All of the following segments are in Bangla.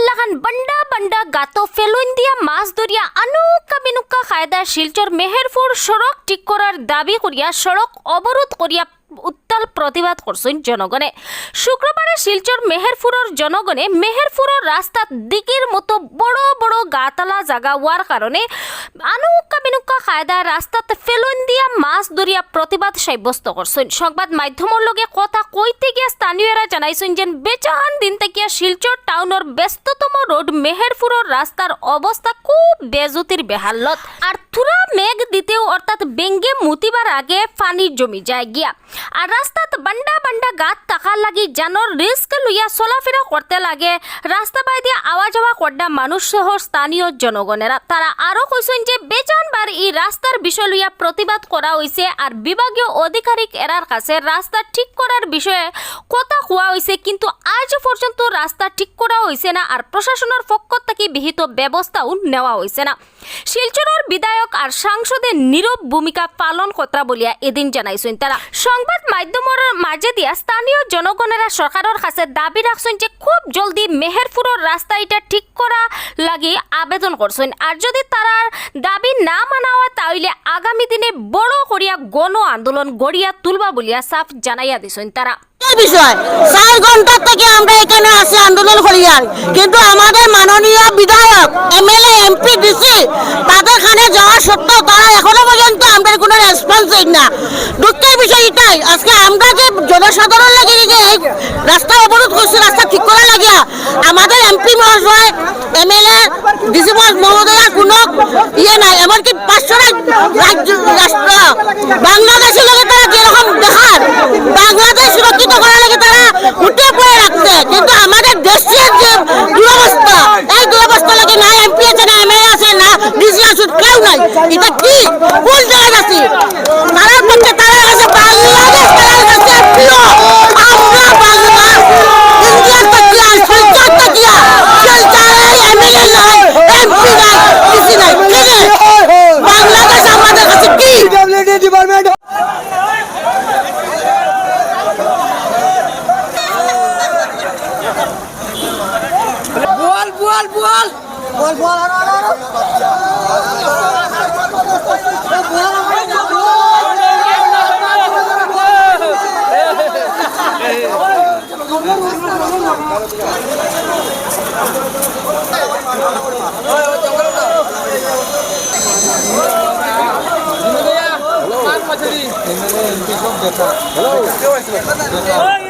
বান্ডা বান্ডা গাতো ফেলুন দিয়া মাছ ধরিয়া আনুকা বিনুকা কায়দা শিলচর মেহেরপুর সড়ক ঠিক করার দাবি করিয়া সড়ক অবরোধ করিয়া উত্তাল প্রতিবাদ করছেন জনগণে শুক্রবারে শিলচর মেহেরপুরের জনগণে মেহেরপুরের রাস্তাত দিকের মতো বড় বড় গাতালা জাগা হওয়ার কারণে আনুকা বিনুকা কায়দায় রাস্তাত ফেলুন দিয়া ধরিয়া প্রতিবাদ সাব্যস্ত করছেন সংবাদ মাধ্যমের লগে কথা কইতে গিয়া স্থানীয়রা জানাইছেন যে বেচাহান দিন থেকে শিলচর টাউনের ব্যস্ততম রোড মেহেরপুরের রাস্তার অবস্থা খুব বেজুতির বেহালত আর থুরা মেঘ দিতেও অর্থাৎ বেঙ্গে মুতিবার আগে পানি জমি যায় গিয়া। আর রাস্তাত বান্ডা বান্ডা গাত টাকা লাগি জানোর রিস্ক লইয়া চলাফেরা করতে লাগে। রাস্তা বাই দিয়ে আওয়া যাওয়া করডা মানুষ সহ স্থানীয় জনগণেরা। তারা আরও কইছেন যে বেজানবার এই রাস্তার বিষয় লইয়া প্রতিবাদ করা হয়েছে আর বিভাগীয় আধিকারিক এরার কাছে রাস্তা ঠিক করার বিষয়ে কথা কোয়া হয়েছে কিন্তু আজ পর্যন্ত রাস্তা ঠিক করা হয়েছে না আর প্রশাসনের পক্ষ থেকে বিহিত ব্যবস্থাও নেওয়া হয়েছে না। শিলচরের বিধায়ক আর সাংসদের নীরব ভূমিকা পালন কথা বলিয়া এদিন জানাইছেন তারা সংবাদ মাধ্যমের মাঝে দিয়া স্থানীয় জনগণেরা সরকারের কাছে দাবি রাখছেন যে খুব জলদি মেহেরপুরের রাস্তা এটা ঠিক করা লাগি আবেদন করছেন আর যদি তারার দাবি না মানা হয় তাহলে আগামী দিনে বড় করিয়া গণ আন্দোলন গড়িয়া তুলবা বলিয়া সাফ জানাইয়া দিছেন তারা। আমাদের এখনও পর্যন্ত কোনো না। বিষয় এটাই, আজকে ঠিক লাগিয়া আমাদের কোনো ইয়ে নাই এমনকি পাঁচশো রাজ্য, রাষ্ট্র। বাংলাদেশের বাংলাদেশ সুরক্ষিত করার লাগে তারা উঠে পড়ে রাখছে। কিন্তু আমাদের দেশের যে এই দুরবস্থা লাগে না এমপি আছে, না এমএলএ আছে, না ডিসি আছে, কেউ নাই। এটা কি? কোন জায়গায় আছি তারা করতে তারা কাছে বাংলাদেশ তারা কাছে প্রিয় আমরা বাংলা ইন্ডিয়ার তাকিয়া সরকার তাকিয়া সরকারে এমএলএ নাই এমপি নাই ডিসি নাই ঠিক আছে বাংলাদেশ আমাদের কাছে কি পিডব্লিউডি ডিপার্টমেন্ট বল বল বল বল বল আরও আরও আরও। রাস্তার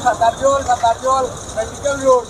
সাতার জল সাতার জল মেডিকেল রোড